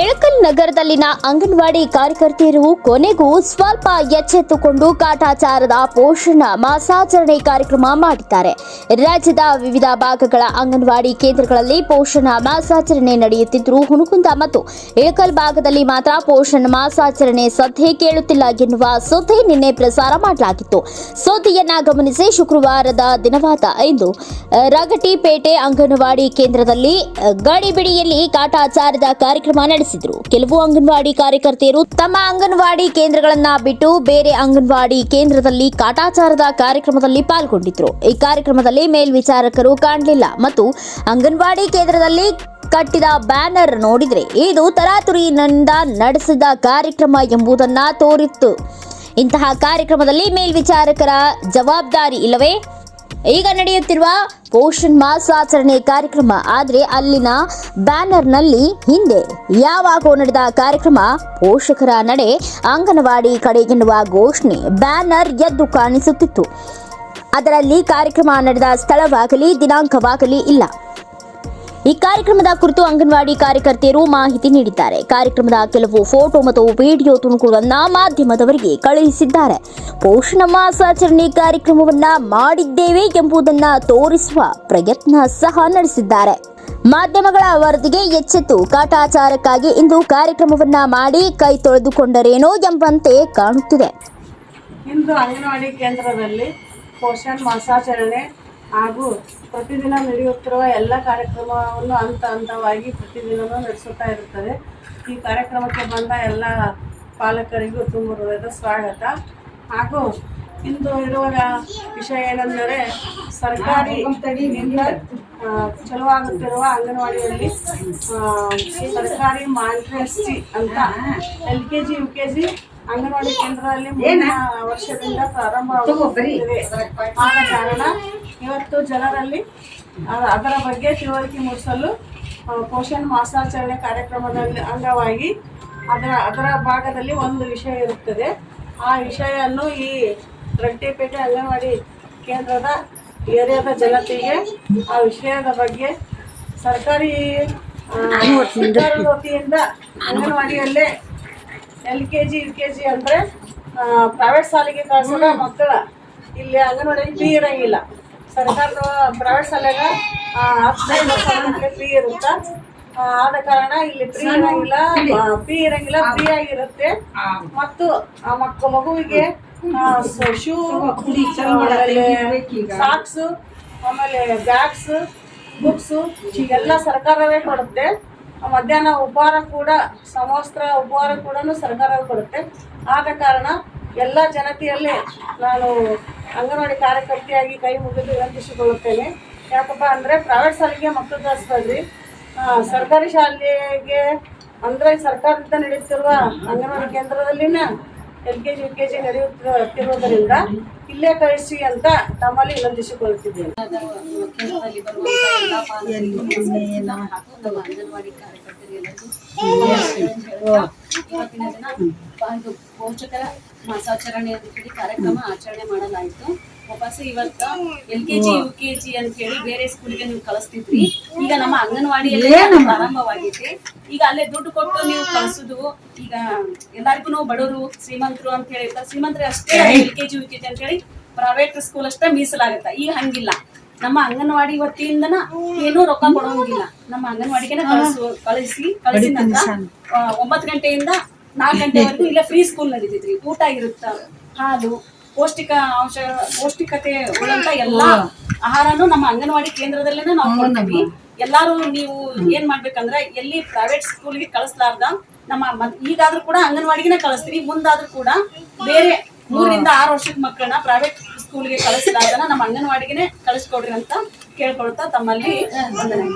ಎಳಕಲ್ ನಗರದಲ್ಲಿನ ಅಂಗನವಾಡಿ ಕಾರ್ಯಕರ್ತೆಯರು ಕೊನೆಗೂ ಸ್ವಲ್ಪ ಎಚ್ಚೆತ್ತುಕೊಂಡು ಕಾಟಾಚಾರದ ಪೋಷಣ, ಮಾಸಾಚರಣೆ ಕಾರ್ಯಕ್ರಮ ಮಾಡಿದ್ದಾರೆ. ರಾಜ್ಯದ ವಿವಿಧ ಭಾಗಗಳ ಅಂಗನವಾಡಿ ಕೇಂದ್ರಗಳಲ್ಲಿ ಪೋಷಣ, ಮಾಸಾಚರಣೆ ನಡೆಯುತ್ತಿದ್ದರೂ ಹುಣಕುಂದ ಮತ್ತು ಇಳಕಲ್ ಭಾಗದಲ್ಲಿ ಮಾತ್ರ ಪೋಷಣ, ಮಾಸಾಚರಣೆ ಸದ್ಯ ಕೇಳುತ್ತಿಲ್ಲ ಎನ್ನುವ ಸುದ್ದಿ ನಿನ್ನೆ ಪ್ರಸಾರ ಮಾಡಲಾಗಿತ್ತು. ಸುದ್ದಿಯನ್ನ ಗಮನಿಸಿ ಶುಕ್ರವಾರದ ದಿನವಾದ ಇಂದು, ರಗಟಿಪೇಟೆ ಅಂಗನವಾಡಿ ಕೇಂದ್ರದಲ್ಲಿ ಗಡಿಬಿಡಿಯಲ್ಲಿ ಕಾಟಾಚಾರದ ಕಾರ್ಯಕ್ರಮ ನಡೆಸಿದ್ರು. ಕೆಲವು ಅಂಗನವಾಡಿ ಕಾರ್ಯಕರ್ತೆಯರು ತಮ್ಮ ಅಂಗನವಾಡಿ ಕೇಂದ್ರಗಳನ್ನ ಬಿಟ್ಟು ಬೇರೆ ಅಂಗನವಾಡಿ ಕೇಂದ್ರದಲ್ಲಿ ಕಾಟಾಚಾರದ ಕಾರ್ಯಕ್ರಮದಲ್ಲಿ ಪಾಲ್ಗೊಂಡಿದ್ರು. ಈ ಕಾರ್ಯಕ್ರಮದಲ್ಲಿ ಮೇಲ್ವಿಚಾರಕರು ಕಾಣಲಿಲ್ಲ ಮತ್ತು ಅಂಗನವಾಡಿ ಕೇಂದ್ರದಲ್ಲಿ ಕಟ್ಟಿದ ಬ್ಯಾನರ್ ನೋಡಿದ್ರೆ ಇದು ತರಾತುರಿನಿಂದ ನಡೆಸಿದ ಕಾರ್ಯಕ್ರಮ ಎಂಬುದನ್ನ ತೋರಿತ್ತು. ಇಂತಹ ಕಾರ್ಯಕ್ರಮದಲ್ಲಿ ಮೇಲ್ವಿಚಾರಕರ ಜವಾಬ್ದಾರಿ ಇಲ್ಲವೇ? ಈಗ ನಡೆಯುತ್ತಿರುವ ಪೋಷಣ್ ಮಾಸಾಚರಣೆ ಕಾರ್ಯಕ್ರಮ. ಆದರೆ ಅಲ್ಲಿನ ಬ್ಯಾನರ್ನಲ್ಲಿ ಹಿಂದೆ ಯಾವಾಗ ನಡೆದ ಕಾರ್ಯಕ್ರಮ, ಪೋಷಕರ ನಡೆ, ಅಂಗನವಾಡಿ ಕಡೆ ಘೋಷಣೆ ಬ್ಯಾನರ್ ಎದ್ದು ಕಾಣಿಸುತ್ತಿತ್ತು. ಅದರಲ್ಲಿ ಕಾರ್ಯಕ್ರಮ ನಡೆದ ಸ್ಥಳವಾಗಲಿ, ದಿನಾಂಕವಾಗಲಿ ಇಲ್ಲ. ಈ ಕಾರ್ಯಕ್ರಮದ ಕುರಿತು ಅಂಗನವಾಡಿ ಕಾರ್ಯಕರ್ತೆಯರು ಮಾಹಿತಿ ನೀಡಿದ್ದಾರೆ. ಕಾರ್ಯಕ್ರಮದ ಕೆಲವು ಫೋಟೋ ಮತ್ತು ವಿಡಿಯೋ ತುಣುಕುಗಳನ್ನ ಮಾಧ್ಯಮದವರಿಗೆ ಕಳುಹಿಸಿದ್ದಾರೆ. ಪೋಷಣ ಮಾಸಾಚರಣೆ ಕಾರ್ಯಕ್ರಮವನ್ನ ಮಾಡಿದ್ದೇವೆ ಎಂಬುದನ್ನ ತೋರಿಸುವ ಪ್ರಯತ್ನ ಸಹ ನಡೆಸಿದ್ದಾರೆ. ಮಾಧ್ಯಮಗಳ ವರದಿಗೆ ಎಚ್ಚೆತ್ತು. ಕಾಟಾಚಾರಕ್ಕಾಗಿ ಇಂದು ಕಾರ್ಯಕ್ರಮವನ್ನ ಮಾಡಿ ಕೈ ತೊಳೆದುಕೊಂಡರೇನೋ ಎಂಬಂತೆ ಕಾಣುತ್ತಿದೆ. ಇಂದು ಅಂಗನವಾಡಿ ಕೇಂದ್ರದಲ್ಲಿ ಪೋಷಣ್ ಮಾಸಾಚರಣೆ ಹಾಗೂ ಪ್ರತಿದಿನ ನಡೆಯುತ್ತಿರುವ ಎಲ್ಲ ಕಾರ್ಯಕ್ರಮವನ್ನು ಹಂತ ಹಂತವಾಗಿ ಪ್ರತಿದಿನವೂ ನಡೆಸುತ್ತಾ ಇರುತ್ತದೆ. ಈ ಕಾರ್ಯಕ್ರಮಕ್ಕೆ ಬಂದ ಎಲ್ಲ ಪಾಲಕರಿಗೂ ತುಂಬ ಹೃದಯದ ಸ್ವಾಗತ. ಹಾಗೂ ಇಂದು ಇರುವ ವಿಷಯ ಏನೆಂದರೆ ಸರ್ಕಾರಿ ಆ, ಚಲುವಾಗುತ್ತಿರುವ ಅಂಗನವಾಡಿಯಲ್ಲಿ ಸರ್ಕಾರಿ ಮಾಂಟ್ರೆಸ್ಟಿ ಅಂತ L K G U K G anganwadi ಕೇಂದ್ರದಲ್ಲಿ ಮುಂದಿನ ವರ್ಷದಿಂದ ಪ್ರಾರಂಭವಾಗುತ್ತಿದೆ ಆದ ಕಾರಣ ಇವತ್ತು ಜನರಲ್ಲಿ ಅದರ ಬಗ್ಗೆ ತಿಳುವಳಿಕೆ ಮೂಡಿಸಲು ಪೋಷಣ್ ಮಾಸಾಚರಣೆ ಕಾರ್ಯಕ್ರಮದಲ್ಲಿ ಅಂಗವಾಗಿ ಅದರ ಅದರ ಭಾಗದಲ್ಲಿ ಒಂದು ವಿಷಯ ಇರುತ್ತದೆ. ಆ ವಿಷಯವನ್ನು ಈ ರಟ್ಟಿಪೇಟೆ ಅಂಗನವಾಡಿ ಕೇಂದ್ರದ ಏರಿಯಾದ ಜನತೆಗೆ ಆ ವಿಷಯದ ಬಗ್ಗೆ ಸರ್ಕಾರಿ ವತಿಯಿಂದ ಅಂಗನವಾಡಿಯಲ್ಲೇ L K G U K G ಅಂದರೆ ಪ್ರೈವೇಟ್ ಶಾಲೆಗೆ ಕಳ್ಸೋದ ಮಕ್ಕಳ. ಇಲ್ಲಿ ಅಂಗನವಾಡಿ ಫ್ರೀ ಇರೋಂಗಿಲ್ಲ. ಸರ್ಕಾರದ ಪ್ರೈವೇಟ್ ಶಾಲೆಗ ಹತ್ತು ಫ್ರೀ ಇರುತ್ತೆ. ಆದ ಕಾರಣ ಇಲ್ಲಿ ಫ್ರೀ ಇರಂಗಿಲ್ಲ. ಫ್ರೀ ಇರಂಗಿಲ್ಲ ಫ್ರೀ ಆಗಿರುತ್ತೆ. ಮತ್ತು ಆ ಮಕ್ಕ ಮಗುವಿಗೆ ಶೂ ಸಾಕ್ಸು ಆಮೇಲೆ ಬ್ಯಾಗ್ಸ್ ಬುಕ್ಸು ಎಲ್ಲ ಸರ್ಕಾರವೇ ಕೊಡುತ್ತೆ. ಮಧ್ಯಾಹ್ನ ಉಪಹಾರ ಕೂಡ, ಸಮವಸ್ತ್ರ ಉಪಹಾರ ಕೂಡ ಸರ್ಕಾರ ಕೊಡುತ್ತೆ. ಆದ ಕಾರಣ ಎಲ್ಲ ಜನತೆಯಲ್ಲಿ ನಾನು ಅಂಗನವಾಡಿ ಕಾರ್ಯಕರ್ತೆಯಾಗಿ ಕೈ ಮುಗಿದು ವಿನಂತಿಸಿಕೊಳ್ಳುತ್ತೇನೆ. ಯಾಕಪ್ಪ ಅಂದರೆ ಪ್ರೈವೇಟ್ ಶಾಲೆಗೆ ಮಕ್ಕಳು ಕಳಿಸ್ಬೇಡ್ರಿ ಸರ್ಕಾರಿ ಶಾಲೆಗೆ ಅಂದರೆ ಸರ್ಕಾರದಿಂದ ನಡೆಯುತ್ತಿರುವ ಅಂಗನವಾಡಿ ಕೇಂದ್ರದಲ್ಲಿನ L K G U K G ನಡೆಯುತ್ತಿರುವುದರಿಂದ ಇಲ್ಲೇ ಕಳಿಸಿ ಅಂತ ತಮ್ಮಲ್ಲಿ ವಿನಂತಿಸಿಕೊಳ್ಳುತ್ತಿದ್ದೇನೆ ಅಂಗನವಾಡಿ ಕಾರ್ಯಕರ್ತರಿಗೆಲ್ಲರಿಗೂ ಪೋಷಕರ ಮಾಸಾಚರಣೆ ಅಂತ ಹೇಳಿ ಕಾರ್ಯಕ್ರಮ ಆಚರಣೆ ಮಾಡಲಾಯಿತು. ವಾಪಸ್ ಇವತ್ತ L K G U K G ಅಂತ ಹೇಳಿ ಬೇರೆ ಸ್ಕೂಲ್ಗೆ ನೀವು ಕಳಿಸ್ತಿದ್ರಿ. ಈಗ ನಮ್ಮ ಅಂಗನವಾಡಿಯಲ್ಲಿ ಪ್ರಾರಂಭವಾಗಿದೆ. ಈಗ ಅಲ್ಲೇ ದುಡ್ಡು ಕೊಟ್ಟು ನೀವು ಕಳಿಸುದು ಈಗ ಎಲ್ಲರಿಗೂ ಬಡವರು ಶ್ರೀಮಂತರು ಅಂತ ಹೇಳಿ ಶ್ರೀಮಂತರು ಅಷ್ಟೇ L K G U K G ಅಂತ ಹೇಳಿ ಪ್ರೈವೇಟ್ ಸ್ಕೂಲ್ ಅಷ್ಟೇ ಮೀಸಲಾಗತ್ತ. ಈಗ ಹಂಗಿಲ್ಲ. ನಮ್ಮ ಅಂಗನವಾಡಿ ವತಿಯಿಂದನ ಏನೂ ರೊಕ್ಕ ಕೊಡೋಂಗಿಲ್ಲ. ನಮ್ಮ ಅಂಗನವಾಡಿಗೆ ಕಳಿಸು ಕಳಿಸಿ ಕಳಿಸಿದ ನಂತರ ಒಂಬತ್ತು ಗಂಟೆಯಿಂದ ನಾಲ್ಕು ಗಂಟೆವರೆಗೂ ಇಲ್ಲ ಫ್ರೀ ಸ್ಕೂಲ್ ನಡೀತಿದ್ವಿ ಊಟ ಇರುತ್ತ ಹಾಲು ಪೌಷ್ಟಿಕ ಅಂಶ ಪೌಷ್ಟಿಕತೆ ಉಳ್ಳಂತ ಎಲ್ಲಾ ಆಹಾರನು ನಮ್ಮ ಅಂಗನವಾಡಿ ಕೇಂದ್ರದಲ್ಲೇನೆ ನಾವು ಕೊಡ್ತೀವಿ. ಎಲ್ಲಾರು ನೀವು ಏನ್ ಮಾಡ್ಬೇಕಂದ್ರೆ ಎಲ್ಲಿ ಪ್ರೈವೇಟ್ ಸ್ಕೂಲ್ಗೆ ಕಳಿಸ್ಲಾರ್ದ ನಮ್ಮ ಈಗಾದ್ರೂ ಕೂಡ ಅಂಗನವಾಡಿಗೆನೆ ಕಳಿಸ್ತೀವಿ. ಮುಂದಾದ್ರೂ ಕೂಡ ಬೇರೆ ಮೂರರಿಂದ ಆರು ವರ್ಷದ ಮಕ್ಕಳನ್ನ ಪ್ರೈವೇಟ್ ಸ್ಕೂಲ್ಗೆ ಕಳಿಸ್ಲಾರ್ದನ ನಮ್ಮ ಅಂಗನವಾಡಿಗೆನೆ ಕಳಿಸ್ಕೊಡ್ರಿ ಅಂತ ಕೇಳ್ಕೊಳ್ತಾ ತಮ್ಮಲ್ಲಿ ವಂದನೆ.